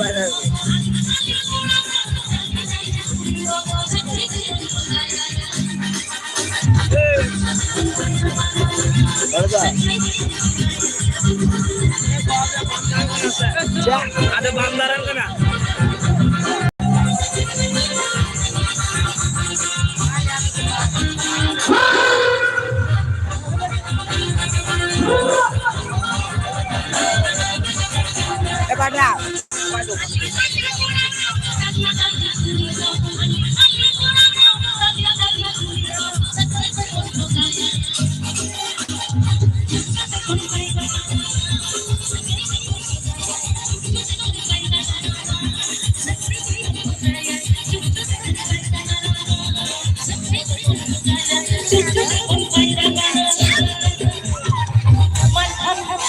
বাড়াবে আরে বান্দারা Eh pada. না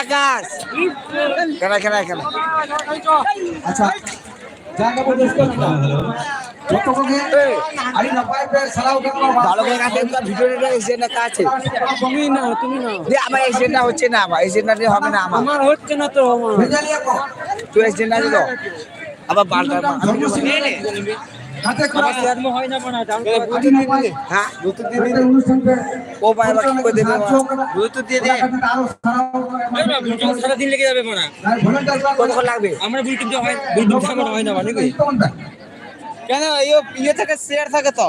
আকাশ কেনা কেনা কেনা আচ্ছা জায়গা ভালো করে কাছে ভিডিওটা এক্সিডেন্টটা আছে তুমি না তুমি না যে আমার এক্সিডেন্টটা হচ্ছে না আমার এক্সিডেন্টটা হবে না আমার। আমার হচ্ছে না তো আমার। তুই এক্সিডেন্ট আছে আবার আমি হাতে করা জন্ম হয় না হ্যাঁ ও ভাই করে দেবে ব্লুটুথ দিয়ে না ব্লুটুথ সারা দিন লেগে যাবে বানা কতক্ষণ লাগবে? আমরা ব্লুটুথ দিয়ে হয় ব্লুটুথ আমার হয় না মানে কেন ইয়ে থাকে শেয়ার থাকে তো।